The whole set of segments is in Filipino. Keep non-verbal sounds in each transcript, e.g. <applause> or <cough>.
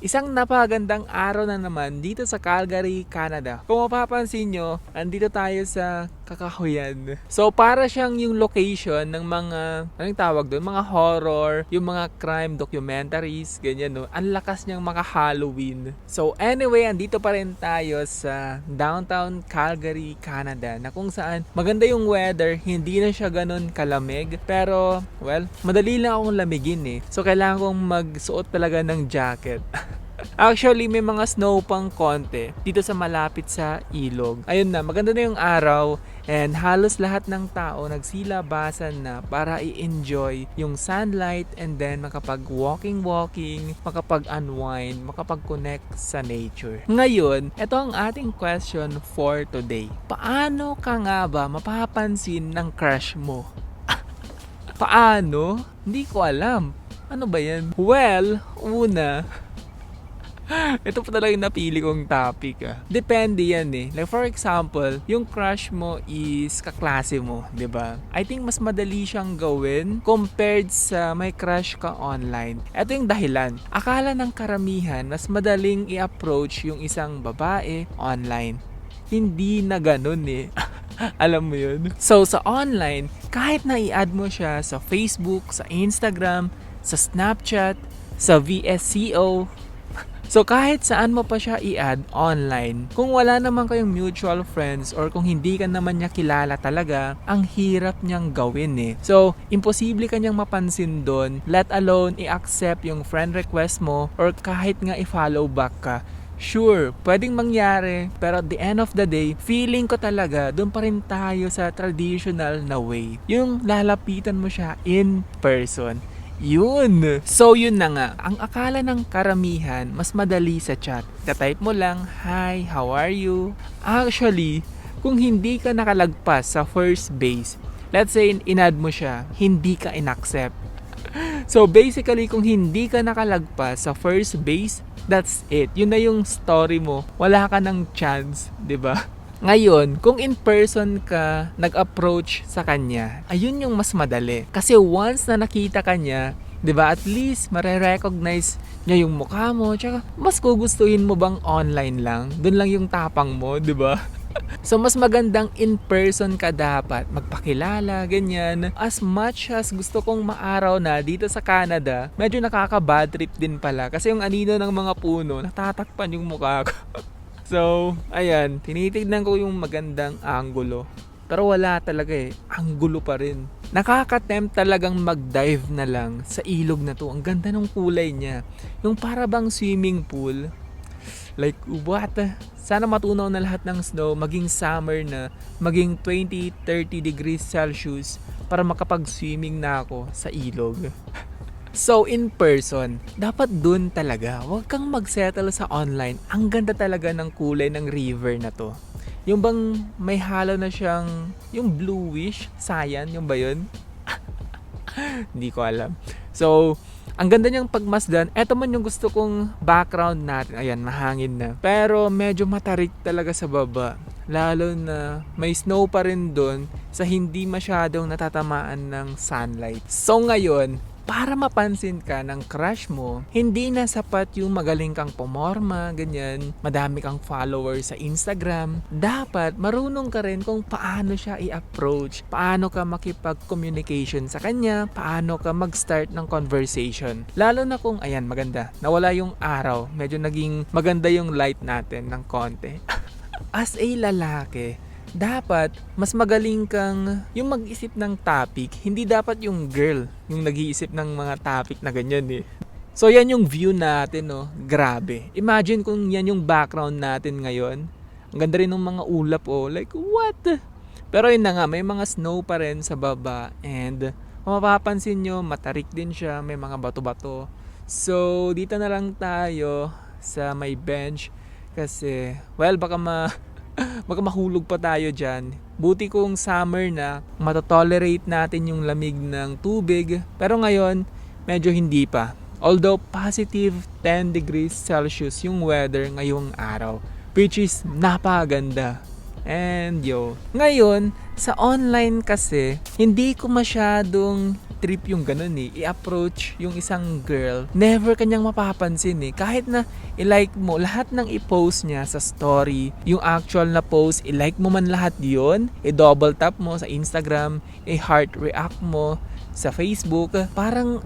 Isang napagandang araw na naman dito sa Calgary, Canada. Kung mapapansin nyo, andito tayo sa Kakahuyan. So para siyang yung location ng mga, anong tawag doon? Mga horror, yung mga crime documentaries, ganyan no. Ang lakas niyang maka Halloween. So anyway, andito pa rin tayo sa downtown Calgary, Canada na kung saan maganda yung weather, hindi na siya ganun kalamig. Pero, well, madali lang akong lamigin eh. So kailangan kong magsuot talaga ng jacket. <laughs> Actually, may mga snow pang konti dito sa malapit sa ilog. Ayun na, maganda na yung araw and halos lahat ng tao nagsilabasan na para i-enjoy yung sunlight and then makapag walking-walking, makapag-unwind, makapag-connect sa nature. Ngayon, ito ang ating question for today. Paano ka nga ba mapapansin ng crush mo? <laughs> Paano? Hindi ko alam. Ano ba yan? Well, una, <laughs> ito pa talaga yung napili kong topic ah. Depende yan eh. Like for example, yung crush mo is kaklase mo, 'di ba? I think mas madali siyang gawin compared sa may crush ka online. Ito yung dahilan. Akala ng karamihan mas madaling i-approach yung isang babae online. Hindi na ganun eh. <laughs> Alam mo yun? So, sa online, kahit na i-add mo siya sa Facebook, sa Instagram, sa Snapchat, sa VSCO, So kahit saan mo pa siya i-add online, kung wala naman kayong mutual friends or kung hindi ka naman niya kilala talaga, ang hirap niyang gawin eh. So, imposible ka niyang mapansin doon, let alone i-accept yung friend request mo or kahit nga i-follow back ka. Sure, pwedeng mangyari, pero at the end of the day, feeling ko talaga, doon pa rin tayo sa traditional na way. Yung lalapitan mo siya in person. Yun! So yun na nga, ang akala ng karamihan, mas madali sa chat. Tatype mo lang, Hi, how are you? Actually, kung hindi ka nakalagpas sa first base, let's say inad mo siya, hindi ka inaccept. <laughs> So basically, kung hindi ka nakalagpas sa first base, that's it. Yun na yung story mo. Wala ka ng chance, 'di ba? Ngayon, kung in person ka nag-approach sa kanya, ayun yung mas madali. Kasi once na nakita ka niya, 'di ba? At least mare-recognize niya yung mukha mo, tsaka mas gugustuhin mo bang online lang? Doon lang yung tapang mo, 'di ba? <laughs> So mas magandang in person ka dapat magpakilala, ganyan. As much as gusto kong maaraw na dito sa Canada, medyo nakaka-bad trip din pala kasi yung anino ng mga puno, natatakpan yung mukha ko. <laughs> so, ayan, tinitignan ko yung magandang angulo. Pero wala talaga eh, angulo pa rin. Nakaka-tempt talagang mag-dive na lang sa ilog na to. Ang ganda ng kulay niya. Yung para bang swimming pool. Like, what? Sana matunaw na lahat ng snow, maging summer na, maging 20-30 degrees Celsius para makapag-swimming na ako sa ilog. <laughs> So, in person, dapat dun talaga. Huwag kang magsettle sa online. Ang ganda talaga ng kulay ng river na to. Yung bang may halo na siyang, yung bluish, cyan, yung ba yun? <laughs> Hindi ko alam. So, ang ganda niyang pagmasdan. Ito man yung gusto kong background natin. Ayan, mahangin na. Pero medyo matarik talaga sa baba. Lalo na may snow pa rin doon sa hindi masyadong natatamaan ng sunlight. So ngayon, para mapansin ka ng crush mo, hindi na sapat yung magaling kang pumorma, ganyan, madami kang followers sa Instagram. Dapat marunong ka rin kung paano siya i-approach, paano ka makipag-communication sa kanya, paano ka mag-start ng conversation. Lalo na kung, ayan, maganda, nawala yung araw, medyo naging maganda yung light natin ng konti. <laughs> As a lalaki, dapat mas magaling kang yung mag-isip ng topic, hindi dapat yung girl yung nag-iisip ng mga topic na ganyan eh. So yan yung view natin no, grabe. Imagine kung yan yung background natin ngayon. Ang ganda rin ng mga ulap oh, like what? Pero yun na nga, may mga snow pa rin sa baba and kung mapapansin nyo, matarik din siya, may mga bato-bato. So dito na lang tayo sa may bench kasi well baka ma baka mahulog pa tayo dyan. Buti kung summer na, matotolerate natin yung lamig ng tubig. Pero ngayon, medyo hindi pa. Although positive 10 degrees Celsius yung weather ngayong araw. Which is napaganda. And yo, ngayon, sa online kasi, hindi ko masyadong trip yung ganun eh. I-approach yung isang girl, never kanyang mapapansin eh. Kahit na i-like mo lahat ng i-post niya sa story, yung actual na post, i-like mo man lahat yon i-double tap mo sa Instagram, i-heart react mo sa Facebook, parang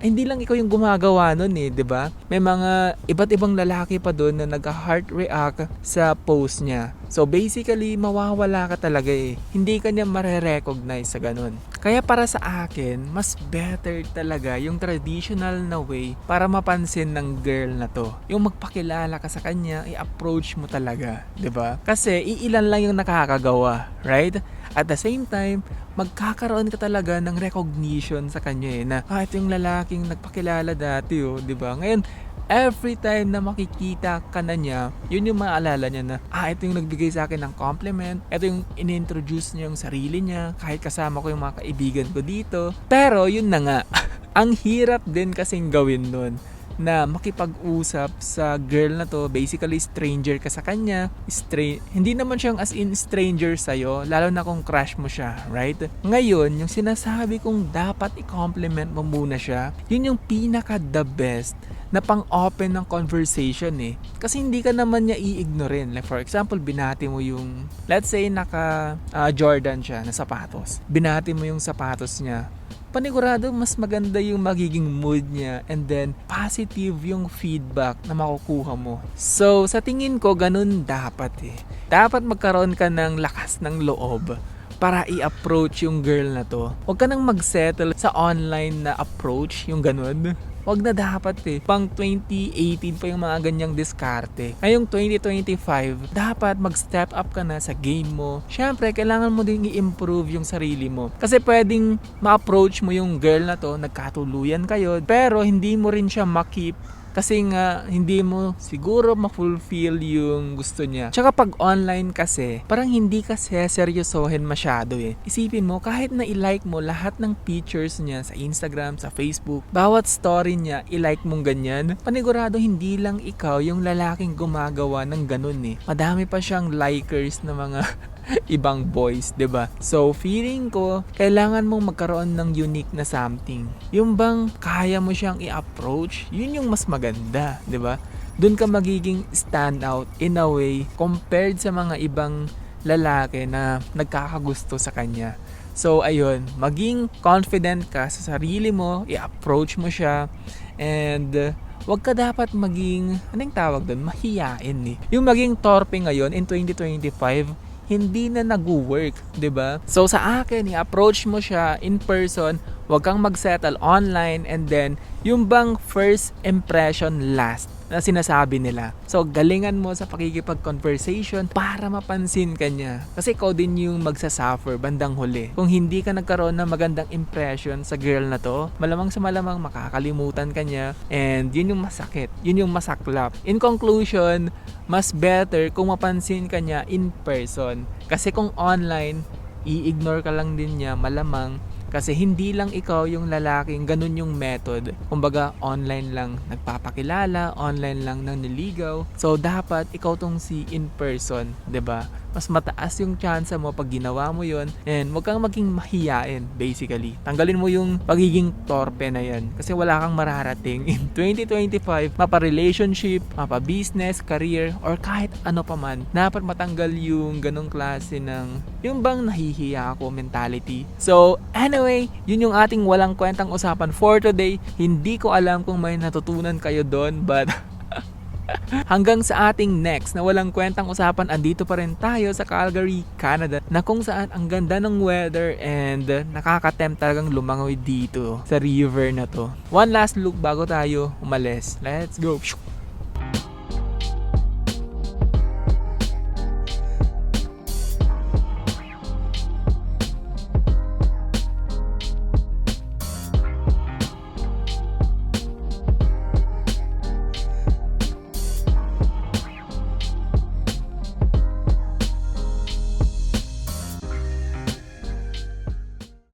hindi lang ikaw yung gumagawa nun eh, 'di ba? May mga iba't ibang lalaki pa doon na nag-heart react sa post niya. So basically, mawawala ka talaga eh. Hindi ka niya mare-recognize sa ganun. Kaya para sa akin, mas better talaga yung traditional na way para mapansin ng girl na to. Yung magpakilala ka sa kanya, i-approach mo talaga, 'di ba? Kasi iilan lang yung nakakagawa, right? At the same time, magkakaroon ka talaga ng recognition sa kanya eh, na ah, ito yung lalaking nagpakilala dati oh, di ba? Ngayon, every time na makikita ka na niya, yun yung maalala niya na, ah, ito yung nagbigay sa akin ng compliment, ito yung inintroduce niya yung sarili niya, kahit kasama ko yung mga kaibigan ko dito. Pero, yun na nga, <laughs> ang hirap din kasing gawin nun na makipag-usap sa girl na to, basically stranger ka sa kanya, stra- hindi naman siyang as in stranger sa'yo, lalo na kung crush mo siya, right? Ngayon, yung sinasabi kong dapat i-compliment mo muna siya, yun yung pinaka the best na pang-open ng conversation eh. Kasi hindi ka naman niya i-ignorein. Like for example, binati mo yung, let's say naka ah, Jordan siya na sapatos. Binati mo yung sapatos niya panigurado mas maganda yung magiging mood niya and then positive yung feedback na makukuha mo. So, sa tingin ko, ganun dapat eh. Dapat magkaroon ka ng lakas ng loob para i-approach yung girl na to. Huwag ka nang mag-settle sa online na approach, yung ganun. Wag na dapat eh. Pang 2018 pa yung mga ganyang diskarte. Ngayong 2025, dapat mag-step up ka na sa game mo. Siyempre, kailangan mo din i-improve yung sarili mo. Kasi pwedeng ma-approach mo yung girl na to, nagkatuluyan kayo, pero hindi mo rin siya makip kasi nga hindi mo siguro ma-fulfill yung gusto niya. Tsaka pag online kasi, parang hindi ka seryosohin masyado eh. Isipin mo, kahit na i-like mo lahat ng pictures niya sa Instagram, sa Facebook, bawat story niya, i-like mong ganyan, panigurado hindi lang ikaw yung lalaking gumagawa ng ganun eh. Madami pa siyang likers na mga <laughs> <laughs> ibang boys, 'di ba? So, feeling ko kailangan mong magkaroon ng unique na something. Yung bang kaya mo siyang i-approach, yun yung mas maganda, 'di ba? Doon ka magiging stand out in a way compared sa mga ibang lalaki na nagkakagusto sa kanya. So, ayun, maging confident ka sa sarili mo, i-approach mo siya, and uh, wag ka dapat maging, anong tawag doon, mahiyain eh. Yung maging torpe ngayon in 2025, hindi na nag-work, 'di ba? So sa akin, i-approach mo siya in person, huwag kang mag-settle online and then yung bang first impression last na sinasabi nila. So, galingan mo sa pakikipag-conversation para mapansin ka niya. Kasi ikaw din yung magsasuffer bandang huli. Kung hindi ka nagkaroon ng magandang impression sa girl na to, malamang sa malamang makakalimutan ka niya and yun yung masakit. Yun yung masaklap. In conclusion, mas better kung mapansin ka niya in person. Kasi kung online, i-ignore ka lang din niya malamang kasi hindi lang ikaw yung lalaking ganun yung method. Kumbaga, online lang nagpapakilala, online lang nang niligaw. So, dapat ikaw tong si in person, ba? Mas mataas yung chance mo pag ginawa mo yon and wag kang maging mahiyain, basically. Tanggalin mo yung pagiging torpe na yan. Kasi wala kang mararating in <laughs> 2025, mapa-relationship, mapa-business, career, or kahit ano pa man. Dapat matanggal yung ganong klase ng yung bang nahihiya ako mentality. So, anyway, yun yung ating walang kwentang usapan for today. Hindi ko alam kung may natutunan kayo doon, but <laughs> Hanggang sa ating next na walang kwentang usapan, andito pa rin tayo sa Calgary, Canada na kung saan ang ganda ng weather and nakakatempt talagang lumangoy dito sa river na to. One last look bago tayo umalis. Let's go!